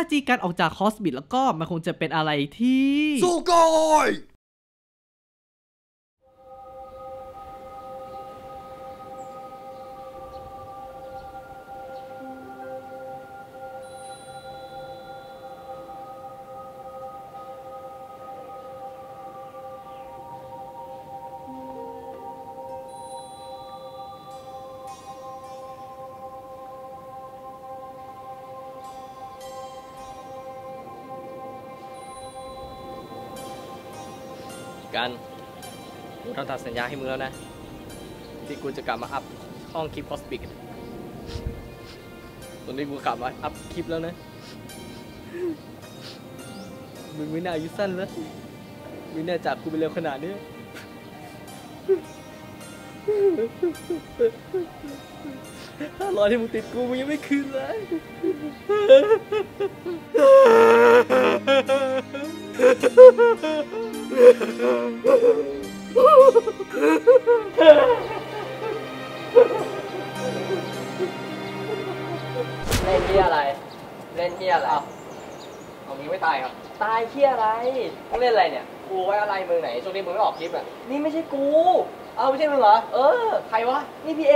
าจีการออกจากคอสบิทแล้วก็มันคงจะเป็นอะไรที่สู้กอย กันกูทำตามสัญญาให้มึงแล้วนะ ที่กูจะกลับมาอัพห้องคลิปคอสปิกตอนนี้กูกลับมาอัพคลิปแล้วนะ มึงไม่น่าอายุสั้นแล้วไม่น่าจากกูไปเร็วขนาดนี้ห้าร้อยที่มึงติดกูมึงยังไม่คืนเลย เล่นที่อะไร เล่นที่อะไรเอามึงไม่ตายครับ ตายที่อะไรมึงเล่นอะไรเนี่ย กูไว้อะไรมึงไหน ช่วงนี้มึงไม่ออกคลิปอะ นี่ไม่ใช่กู เอาไม่ใช่มึงเหรอ เออ ใครวะ นี่พี่เอ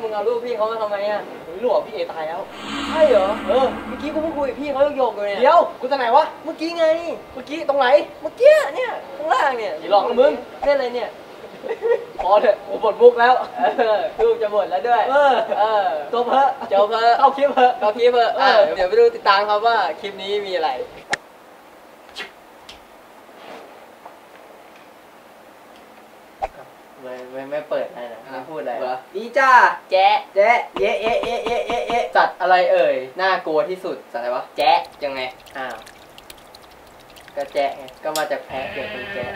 มึงเอารูปพี่เขามาทำไมอะมึงรู้เหรอพี่เอตายแล้ว ใช่เหรอ เออ เมื่อกี้กูเพิ่งคุยกับพี่เขาโยกๆเลยเนี่ยเดี๋ยว กูจะไหนวะ เมื่อกี้ไง เมื่อกี้ตรงไหน เมื่อกี้เนี่ย หลอกนะมึงเล่นอะไรเนี่ยพอเถอะกูหมดมุกแล้วเออรูปจะหมดแล้วด้วย เออเออจบเถอะเจ้าเพอเข้าคลิปเถอะเอาคลิปเพอเออะอเดี๋ยวไปดูติดตามครับว่าคลิปนี้มีอะไรไม่ไม่ไม่เปิดอะไรนะไม่พูดอะไรเหรอนี่จ้าแจ๊ะแจ๊ะเยะเยะเยะเยะเยะเยะสัตว์อะไรเอ่ยน่ากลัวที่สุดสัตว์อะไรวะแจ๊ะยังไงอ้าวก็แจ๊ะไงก็มาจากแพะเกิดเป็นแจ๊ะ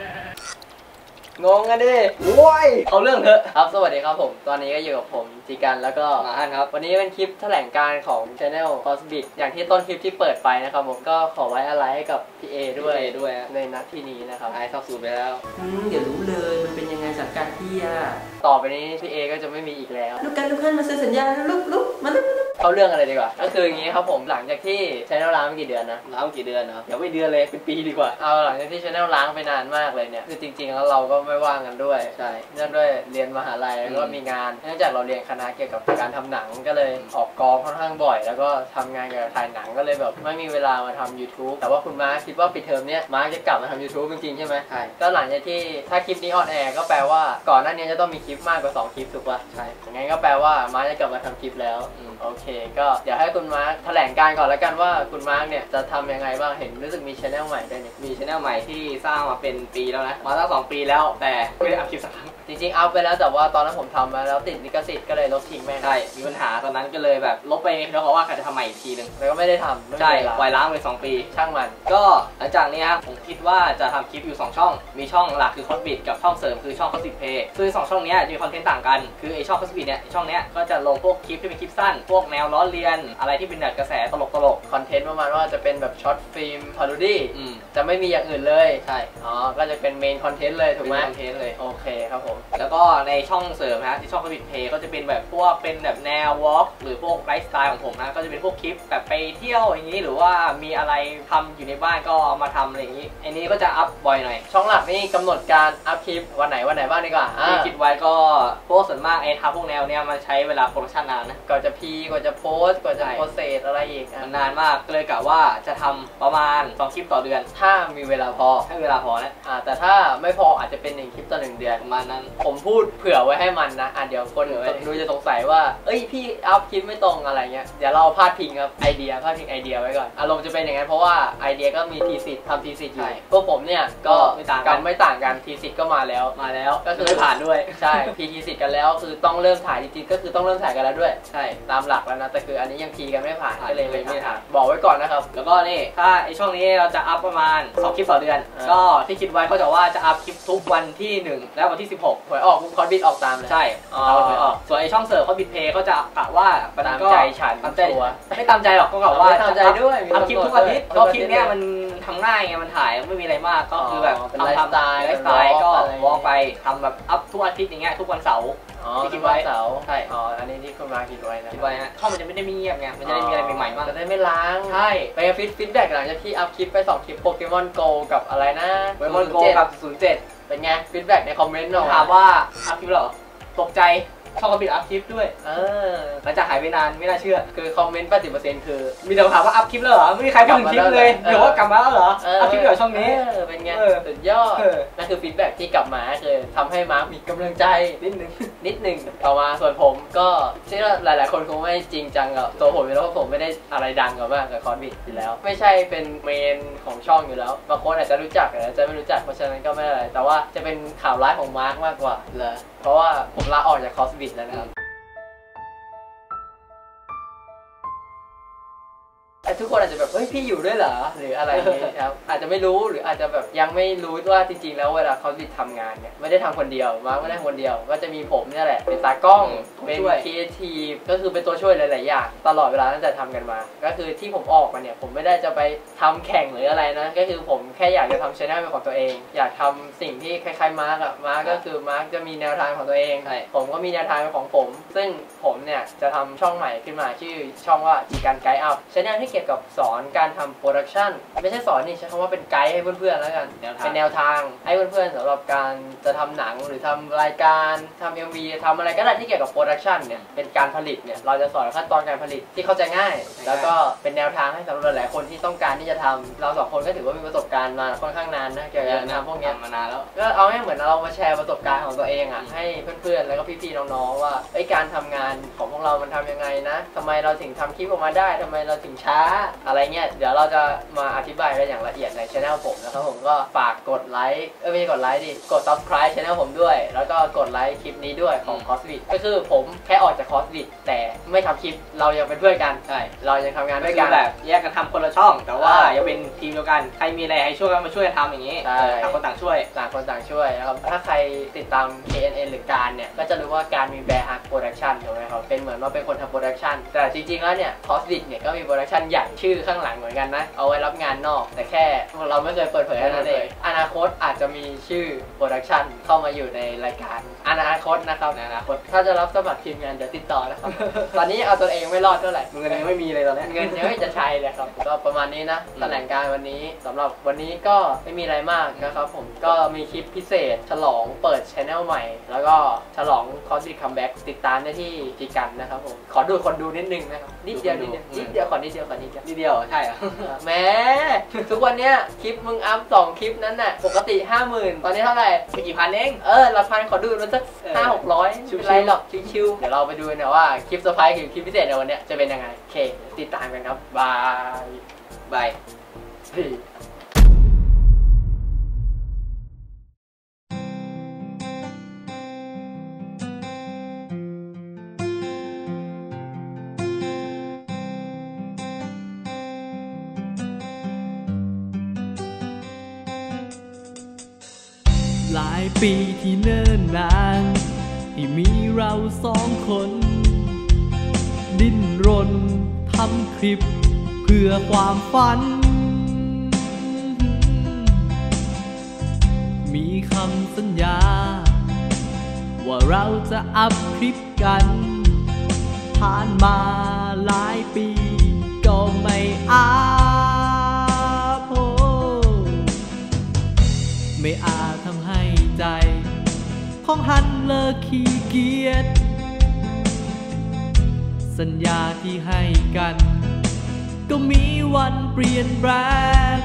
งงกันดิโว้ยเอาเรื่องเถอะครับ สวัสดีครับผม ตอนนี้ก็อยู่กับผมจีกันแล้วก็มาฮันครับ วันนี้เป็นคลิปแถลงการณ์ของ Channel Cosmic อย่างที่ต้นคลิปที่เปิดไปนะครับผมก็ขอไว้อะไรให้กับพี่เอด้วยพี่เอด้วยฮะ ในนัดที่นี้นะครับไอ้เข้าสูตรไปแล้ว อืมเดี๋ยวรู้เลยมันเป็นยังไงสังกัดพี่อะต่อไปนี้พี่เอก็จะไม่มีอีกแล้ว ลูกกันลูกกันมาเซ็นสัญญาลุกลุกมาลุก เขาเรื่องอะไรดีกว่า ก็คืออย่างนี้ครับผมหลังจากที่ช anel ล้างไปกี่เดือนนะ ล้างกี่เดือนเนาะเดี๋ยวไม่เดือนเลยเป็นปีดีกว่า เอาหลังจากที่ช anel ล้างไปนานมากเลยเนี่ย คือจริงๆแล้วเราก็ไม่ว่างกันด้วยใช่เนื่องด้วยเรียนมหาลัยแล้วก็อืมมีงาน เนื่องจากเราเรียนคณะเกี่ยวกับการทำหนังก็เลยออกกองค่อนข้างบ่อย แล้วก็ทำงานเกี่ยวกับถ่ายหนังก็เลยแบบไม่มีเวลามาทำ YouTube แต่ว่าคุณมาร์คคิดว่าปิดเทอมเนี้ยมาร์คจะกลับมาทำ YouTube จริงๆใช่ไหมใช่ก็หลังจากที่ถ้าคลิปนี้ออนแอร์ก็แปลว่าก่อนหน้านี้จะต้องมีคลิปมากกว่า2คลิปถูกป่ะใช่อย่างงั้นก็แปลว่ามาร์คจะกลับมาทำคลิปแล้วอืมโอเคก็เดี๋ยวให้คุณมาร์คแถลงการก่อนแล้วกันว่าคุณมาร์คเนี่ยจะทำยังไงบ้างเห็นรู้สึกมีชแนลใหม่ด้วยเนี่ยมีช anel ใหม่ที่สร้างมาเป็นปีแล้วนะ มาตั้งสองปีแล้วแต่ไม่ได้อัพคลิปสักครั้ง จริงๆเอาไปแล้วแต่ว่าตอนนั้นผมทำมาแล้วติดลิขสิทธิ์ก็เลยลบทิ้งแม่งใช่มีปัญหาตอนนั้นก็เลยแบบลบไปแล้วเขาว่าเขาจะทำใหม่อีกทีหนึ่งแล้วก็ไม่ได้ทำไม่มีใช่เวลา ปล่อยล้างไปสองปี ช่างมัน ก็หลังจากนี้ครับผมคิดว่าจะทำคลิปอยู่ 2 ช่อง มีช่องหลักคือคอสบิดกับช่องเสริมคือช่องคอสบิดเพย์คือสองช่องเนี้ยจะมีคอนเทนต์ต่างกัน คือไอช่องคอสบิดเนี่ยไอ้ช่องเนี้ยก็จะลงพวกคลิปที่เป็นคลิปสั้น พวกแนวล้อเลียน อะไรที่เป็นแบบกระแสตลกตลกคอนเทนต์ประมาณว่าจะเป็นแบบช็อตฟิล์มพารูดี้ๆอืมจะไม่มีอย่างอื่นเลย ใช่อ๋อ ก็จะเป็นเมนคอนเทนต์เลยถูกไหมเป็นคอนเทนต์เลย โอเคครับผมแล้วก็ในช่องเสริมนะที่ช่องคอสบิดเพย์ก็จะเป็นแบบพวกเป็นแบบแนววอล์กหรือพวกไลฟ์สไตล์ของผมนะก็จะเป็นพวกคลิปแบบไปเที่ยวอย่างนี้หรือว่ามีอะไรทำอยู่ในบ้านก็เอามาทำอะไรอย่างนี้ อันนี้ก็จะอัพบ่อยหน่อย ช่องหลักนี่กำหนดการอัพคลิปวันไหนวันไหนบ้างดีกว่าอ่าที่คิดไว้ก็พวกส่วนมากไอ้ทำพวกแนวเนี้ยมันใช้เวลาโปรดักชันนานนะก่อนจะพีก่อนจะโพสต์ก่อนจะใช่โพสเซสอะไรอีกอะมันนานมากก็เลยกะว่าจะทำประมาณ2คลิปต่อเดือน ถ้ามีเวลาพอให้เวลาพอนะอ่าแต่ถ้าไม่พออาจจะเป็นหนึ่งคลิปต่อหนึ่งเดือนประมาณนั้นผมพูดเผื่อไว้ให้มันนะอะเดี๋ยวคนเผื่อไว้ดูจะสงสัยว่า เอ้ยพี่อัพคลิปไม่ตรงอะไรเงี้ยเดี๋ยวเราพาดพิงครับไอเดียพาดพิงไอเดียไว้ก่อนอารมณ์จะเป็นอย่างนั้นเพราะว่าไอเดียก็มีทีสิทธิ์ทำทีสิทธิ์อยู่ใช่พวกผมเนี่ยก็ไม่ต่างกันกันไม่ต่างกันทีสิทธิ์ก็มาแล้วมาแล้วก็คือไม่ผ่านด้วยใช่พีทีสิทธิ์กันแล้วคือต้องเริ่มถ่ายจริงๆก็คือต้องเริ่มถ่ายกันแล้วด้วยใช่ตามหลักแล้วนะแต่คืออันนี้ยังพีกันไม่ผ่านผ่านก็เลยไม่ไม่ผ่านถ่ายบอกไว้ก่อนนะครับแล้วก็นี่ถ้าไอช่องนี้เราจะอัพประมาณ2คลิปต่อเดือนอ่าก็ที่คิดไว้ก็จะว่าจะอัพคลิปทุกวันที่ 1 และวันที่ 16หวยออกคุณคอนบิดออกตามเลยใช่อ๋อเราหวยออกส่วนไอช่องเสริมเขาบิดเพย์ก็จะกะว่าวันตานั้มนก็ใจฉันตามใจชัวร์ไม่ตามใจหรอกก็กะว่าไม่ตามใจด้วยมีอัพคลิปทุกอาทิตย์กำหนดด้วยเพราะคลิปเนี้ยมันทำง่ายไงมันถ่ายไม่มีอะไรมากก็คือแบบอ๋อเป็นทำไลฟ์สไตล์ไลฟ์สไตล์ก็อะไรอย่างงี้วอล์กไปทำำแบบอัพทุกอาทิตย์อย่างเงี้ยทุกวันเสาร์ อ๋อที่คิคิดดไว้ไว้เสาร์ใช่อ๋ออันนี้ที่คุณมาคิดไว้นะคิดไว้ฮะช่องมันจะไม่ได้มีเงียบไงมันจะได้มีอะไรใหม่ๆบ้างจะได้ไม่ล้างใช่ไปฟิตฟิตแบ็กหลังจากที่อัพคลิปไปสองคลิปโปเกมอนโกกับอะไรนะโปเกมอนโกกับ07เป็นไงฟีดแบ็กในคอมเมนต์หน่อยถามว่าอัพคลิปเหรอตกใจ ช่องก็ปิดอัพคลิปด้วย เออหลังจากหายไปนานไม่น่าเชื่อ คือคอมเมนต์80%คือ มีแต่ถามว่าอัพคลิปแล้วเหรอ ไม่มีใครพูดถึงคลิปเลยกลับมาแล้วเดี๋ยวว่ากลับมาแล้วเหรอ อัพคลิปเดี๋ยวช่องนี้ เออ เป็นไงเออสุดยอดเออนั่นคือฟีดแบ็กที่กลับมาคือทำให้มาร์คมีกำลังใจนิดนึง นิดหนึ่งต่อมาส่วนผมก็เชื่อหลาย ๆ คนคงไม่จริงจังกับตัวผมอยู่แล้วเพราะผมไม่ได้อะไรดังกับมากกับคอนบิดอยู่แล้ว ไม่ใช่เป็นเมนของช่องอยู่แล้ว บางคนอาจจะรู้จักอาจจะไม่รู้จัก เพราะฉะนั้นก็ไม่อะไร แต่ว่าจะเป็นข่าวร้ายของมาร์คมากกว่าเหรอเพราะว่าผมลาออกจากคอสบิดแทุกคนอาจจะแบบเฮ้ยพี่อยู่ด้วยเหรอหรืออะไรอย่างเงี้ยครับอาจจะไม่รู้หรืออาจจะแบบยังไม่รู้ว่าจริง ๆ แล้วเวลาคอสบิดทำงานเนี่ยไม่ได้ทำคนเดียวมาร์คไม่ได้ทำคนเดียว ก็จะมีผมเนี่ยแหละเป็นตากล้องตัวเป็นช่วยครีเอทีฟก็คือเป็นตัวช่วยหลายๆอย่างตลอดเวลาตั้งแต่ทำกันมา ก็คือที่ผมออกมาเนี่ยผมไม่ได้จะไปทำแข่งหรืออะไรนะก็คือผมแค่อยากจะทำชแนลเป็นของตัวเอง อยากทำสิ่งที่คล้ายๆมาร์กอะมาร์กก็คือมาร์กจะมีแนวทางของตัวเองใช่ผมก็มีแนวทางเป็นของผม ซึ่งผมเนี่ยจะทำช่องใหม่ขึ้นมาชื่อช่องว่าจีการไกด์อัพชแนลที่เกี่ยวกับสอนการทำโปรดักชันไม่ใช่สอนนี่ใช้คำว่าเป็นไกด์ให้เพื่อนๆแล้วกัน แนวทาง เป็นแนวทางให้เพื่อนๆสำหรับการจะทำหนังหรือทำรายการทำเอ็มวีทำอะไรก็ได้ที่เกี่ยวกับโปรดักชันเนี่ยเป็นการผลิตเนี่ยเราจะสอนขั้นตอนการผลิตที่เข้าใจง่าย แล้วก็เป็นแนวทางให้สำหรับหลายๆคนที่ต้องการที่จะทำเราสองคนก็ถือว่ามีประสบการณ์มาค่อนข้างนานนะเกี่ยวกับการทำพวกเนี้ยมานานแล้ว ก็เอาให้เหมือนเรามาแชร์ประสบการณ์ของตัวเองอะให้เพื่อนๆ แล้วก็พี่ๆ น้องๆ ว่าไอ้ยการทำงานของพวกเรามันทำยังไงนะทำไมเราถึงทำคลิปออกมาได้ทำไมเราถึงช้าอะไรเงี้ยเดี๋ยวเราจะมาอธิบายกันอย่างละเอียดในช anel ผมนะครับผมก็ฝากกดไลค์เอ้ยไม่ใช่กดไลค์ดิกด subscribe channel ผมด้วย แล้วก็กดไลค์คลิปนี้ด้วยของอืม c o s v i t ก็คือผมแค่ออกจาก c o s v i t แต่ไม่ทำคลิปเรายังเป็นเพื่อนกันใช่เรายังทำงานด้ด้ววยยกักันน แบบแยกกันทำคนละช่อง แต่ว่าใช่ยังเป็นทีมเดียวกัน ใครมีอะไรให้ช่วยกันมาช่วยกันทำอย่างนี้ใช่ ต่างคนต่างช่วย ต่างคนต่างช่วยนะครับ ถ้าใครติดตาม KNN หรือการเนี่ย ก็จะรู้ว่าการมีแบร์ฮักโปรดักชันถูกไหมครับ เป็นเหมือนว่าเป็นคนทำโปรดักชัน แต่จริงๆ แล้วเนี่ยคอสดิกเนี่ยก็มีโปรดักชันใหญ่ชื่อข้างหลังเหมือนกันนะ เอาไว้รับงานนอก แต่แค่เราไม่เคยเปิดเผยแค่นั้นเองอนาคตอาจจะมีชื่อโปรดักชันเข้ามาอยู่ในรายการอนาคตนะครับในอนาคตถ้าจะรับสมัครทีมงานเดี๋ยวติดต่อนะครับ ตอนนี้เอาตัวเองไม่รอดเท่าไหร่เงินยังไม่มีเลยตอนเนี้ยเงินยังไม่จะใช้เลยครับ ก็ประมาณนี้นะอืมแถลงการวันนี้สำหรับวันนี้ก็ไม่มีอะไรมากนะครับผมก็มีคลิปพิเศษ ฉลองเปิดช anel ใหม่ แล้วก็ฉลองคอส i ิคัมแบ็กติดตามได้ที่จีกันนะครับผมขอดูคนดูนิดนึงนะครับนิดเดียวนิดเดียวนิดเดียวขอนิดเดียวขอนิดเดียวนิดเดียวใช่เหรอแหม้ทุกวันเนี้ยคลิปมึงอัพสองคลิปนั้นน่ะปกติห้าหมื่นตอนนี้เท่าไหร่ไม่กี่พันเองเออละพันขอดูมันสักเออห้าหกร้อยชิไม่วๆเป็นไรหรอกชิวๆเดี๋ยวเราไปดูกันนะว่าคลิปเซอร์ไพรส์กับคลิปพิเศษในวันเนี้ยจะเป็นยังไงโอเคติดตามกันครับบายบาย หลายปีที่เนิ่นนานที่มีเราสองคน ดิ้นรนทำคลิป เพื่อความฝัน มีคำสัญญา ว่าเราจะอัพคลิปกัน ผ่านมาหลายปีก็ไม่อัพ ไม่อาจทำให้ใจ ของหันเลิกขี้เกียจสัญญาที่ให้กัน ก็มีวันเปลี่ยนแปลง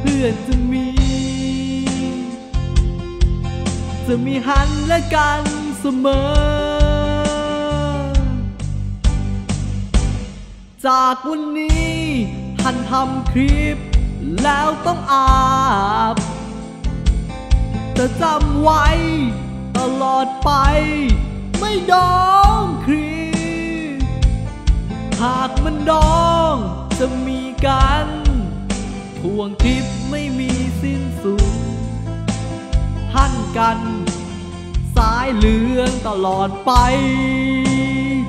เพื่อจะมี จะมีหันและกันเสมอ จากวันนี้หันทำคลิปแล้วต้องอาบ จะจำไว้ตลอดไป ไม่ดองครี หากมันดองจะมีกันทวงคลิปไม่มีสิ้นสุดหันกัน สายเหลืองตลอดไป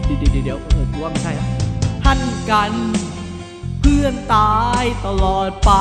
เดี๋ยวเดี๋ยวเออกูว่าไม่ใช่นะหันกัน เพื่อนตายตลอดไป